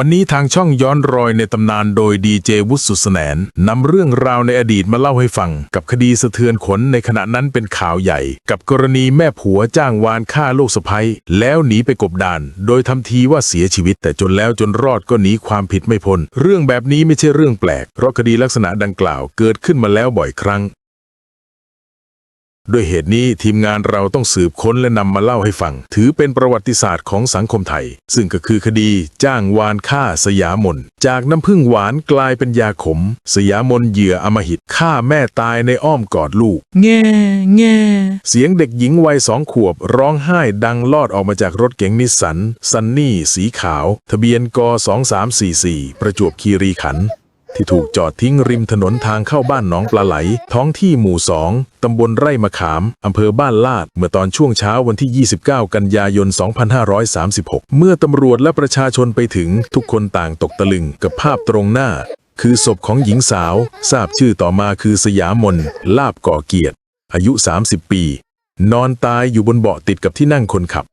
วันนี้ทางช่องย้อนรอยในตำนานโดยดีเจวุฒิสุดแสนนนำเรื่องราวในอดีตมาเล่าให้ฟัง กับคดีสะเทือนขนในขณะนั้นเป็นข่าวใหญ่ กับกรณีแม่ผัวจ้างวานฆ่าลูกสะใภ้แล้วหนีไปกบดาน โดยทำทีว่าเสียชีวิต แต่จนแล้วจนรอดก็หนีความผิดไม่พ้นเรื่องแบบนี้ไม่ใช่เรื่องแปลก เพราะคดีลักษณะดังกล่าวเกิดขึ้นมาแล้วบ่อยครั้ง ด้วยเหตุนี้ทีมงานเราต้องสืบค้นและนำมาเล่าให้ฟัง ถือเป็นประวัติศาสตร์ของสังคมไทย ซึ่งก็คือคดีจ้างวานฆ่าสยามน จากน้ำพึ่งหวานกลายเป็นยาขม สยามนเหยื่ออำมหิตฆ่าแม่ตายในอ้อมกอดลูก แง่แง่เสียงเด็กหญิงวัยสองขวบร้องไห้ดังลอดออกมาจากรถเก๋งนิสสันซันนี่สีขาว ทะเบียนก 2344 ประจวบคีรีขันธ์ ที่ถูกจอดทิ้งริมถนนทางเข้าบ้านหนองปลาไหล ท้องที่หมู่สองตำบลไร่มะขาม อำเภอบ้านลาด เมื่อตอนช่วงเช้าวันที่ 29 กันยายน 2536 เมื่อตำรวจและประชาชนไปถึงทุกคนต่างตกตะลึงกับภาพตรงหน้า คือศพของหญิงสาว ทราบชื่อต่อมาคือสยามน ลาบก่อเกียรติ อายุ 30 ปี นอนตายอยู่บนเบาะติดกับที่นั่งคนขับ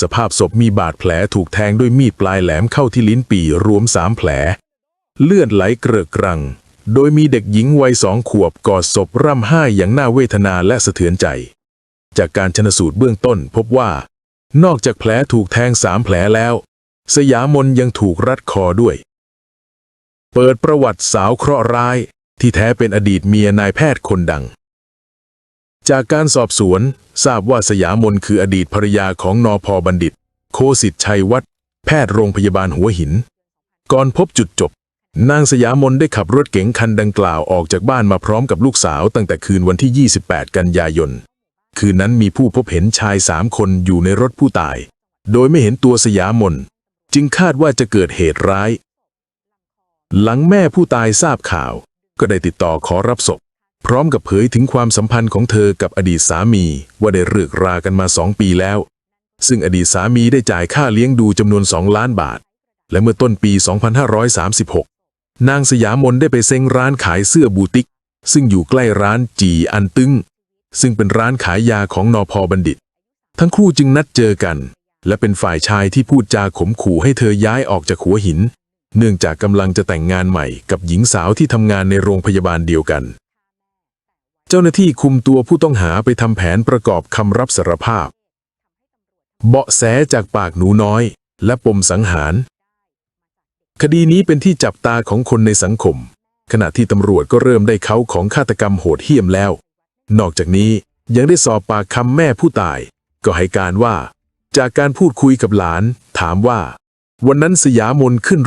สภาพศพมีบาดแผลถูกแทงด้วยมีดปลายแหลมเข้าที่ลิ้นปี่รวมสามแผล เลือดไหลเกรอะกรัง โดยมีเด็กหญิงวัยสองขวบกอดศพร่ำไห้อย่างน่าเวทนาและสะเทือนใจ จากการชนสูตรเบื้องต้นพบว่า นอกจากแผลถูกแทงสามแผลแล้ว สยามนยังถูกรัดคอด้วย เปิดประวัติสาวเคราะห์ร้าย ที่แท้เป็นอดีตเมียนายแพทย์คนดังจากการสอบสวนทราบว่าสยามนคืออดีตภรรยาของนอพอบัณฑิต โคสิทธิ์ชัยวัฒน์แพทย์โรงพยาบาลหัวหิน ก่อนพบจุดจบ นางสยามนได้ขับรถเก๋งคันดังกล่าวออกจากบ้านมาพร้อมกับลูกสาวตั้งแต่คืนวันที่ 28 กันยายน คืนนั้นมีผู้พบเห็นชายสามคนอยู่ในรถผู้ตาย โดยไม่เห็นตัวสยามน จึงคาดว่าจะเกิดเหตุร้าย หลังแม่ผู้ตายทราบข่าว ก็ได้ติดต่อขอรับศพ พร้อมกับเผยถึงความสัมพันธ์ของเธอกับอดีตสามีว่าได้เลิกรากันมาสองปีแล้ว ซึ่งอดีตสามีได้จ่ายค่าเลี้ยงดูจำนวน 2 ล้านบาท และเมื่อต้นปี 2536 นางสยามนได้ไปเซ็งร้านขายเสื้อบูติก ซึ่งอยู่ใกล้ร้านจีอันตึงซึ่งเป็นร้านขายยาของนอพอบัณฑิต ทั้งคู่จึงนัดเจอกัน และเป็นฝ่ายชายที่พูดจาข่มขู่ให้เธอย้ายออกจากหัวหิน เนื่องจากกำลังจะแต่งงานใหม่กับหญิงสาวที่ทำงานในโรงพยาบาลเดียวกัน เจ้าหน้าที่คุมตัวผู้ต้องหาไปทำแผนประกอบคำรับสารภาพ เบาะแสจากปากหนูน้อย และปมสังหาร คดีนี้เป็นที่จับตาของคนในสังคม ขณะที่ตำรวจก็เริ่มได้เขาของฆาตกรรมโหดเหี้ยมแล้ว นอกจากนี้ยังได้สอบปากคำแม่ผู้ตาย ก็ให้การว่า จากการพูดคุยกับหลาน ถามว่า วันนั้นสยามนขึ้นรถ